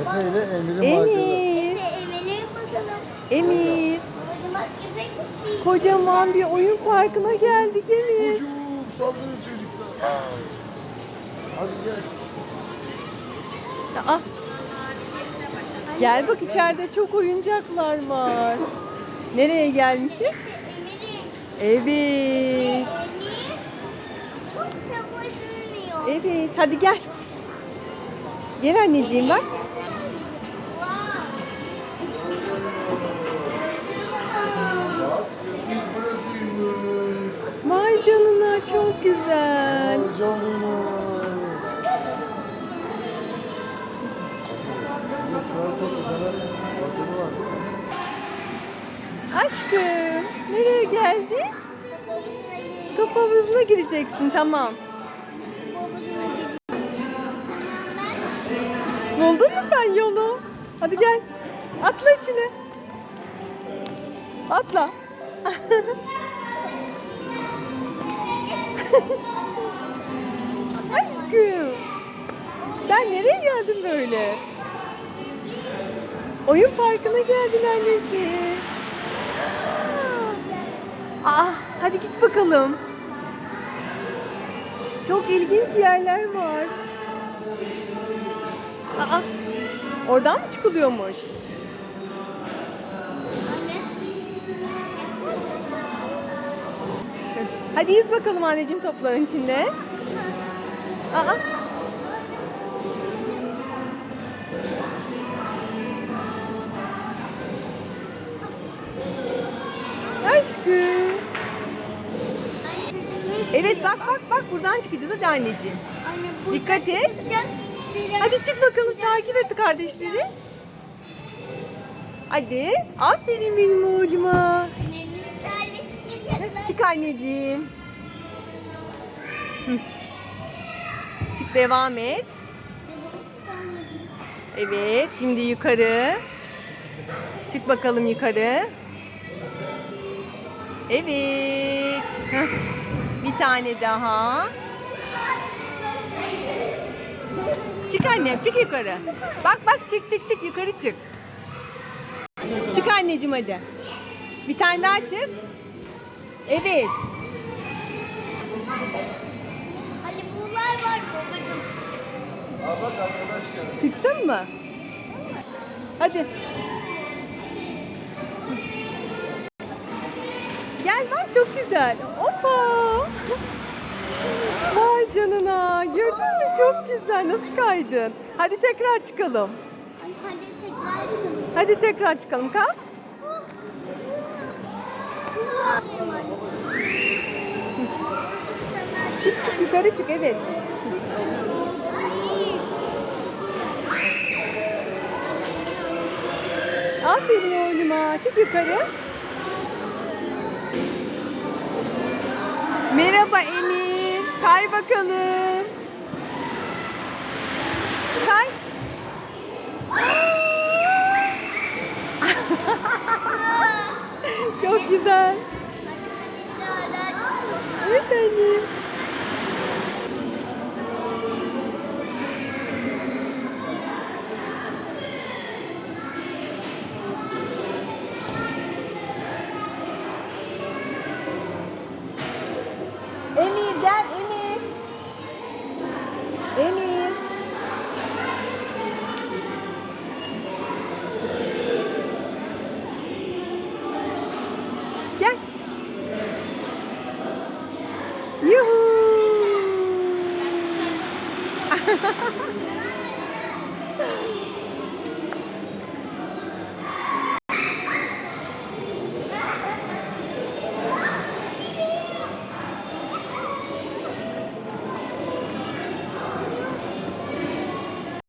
Efe ile Emir'in. Emir. Emel'e bakalım. Emir. Bak köpek. Kocaman bir oyun parkına geldik Emir. Ucum saldırın çocuklar. Hadi gel. Aa. Gel bak içeride çok oyuncaklar var. Nereye gelmişiz? Emel'in. Evet. Emir çok sabırlanmıyor. Evet. Hadi gel. Gel anneciğim. Bak Aşkım. Nereye geldin? Top havuzuna gireceksin tamam. Buldun mu sen yolu? Hadi gel. Atla içine. Atla. Aşkım. Sen nereye geldin böyle? Oyun parkına geldin annesi. Aa, hadi git bakalım. Çok ilginç yerler var. Aa, oradan mı çıkılıyormuş? Hadi yüz bakalım anneciğim topların içinde. Aa. Aşkım. Evet bak bak bak buradan çıkacağız hadi anneciğim. Dikkat et. Hadi çık bakalım takip et kardeşleri. Hadi. Aferin benim oğluma. Çık anneciğim. Çık devam et. Evet şimdi yukarı. Çık bakalım yukarı. Evet. Bir tane daha. Çık annem çık yukarı. Bak bak çık çık çık yukarı çık. Çık anneciğim hadi. Bir tane daha çık. Evet. Hani bunlar var geldi. Çıktın mı? Hadi. Gel bak çok güzel. Hoppa. Vay canına. Gördün mü çok güzel. Nasıl kaydın? Hadi tekrar çıkalım. Hadi tekrar çıkalım. Hadi tekrar çıkalım. Kalk. Çık çık yukarı çık evet. Aferin oğluma. Çık yukarı. Merhaba Emir. Kay bakalım. Kay. Çok güzel. Evet anne. Emir. Gel. Yuhu.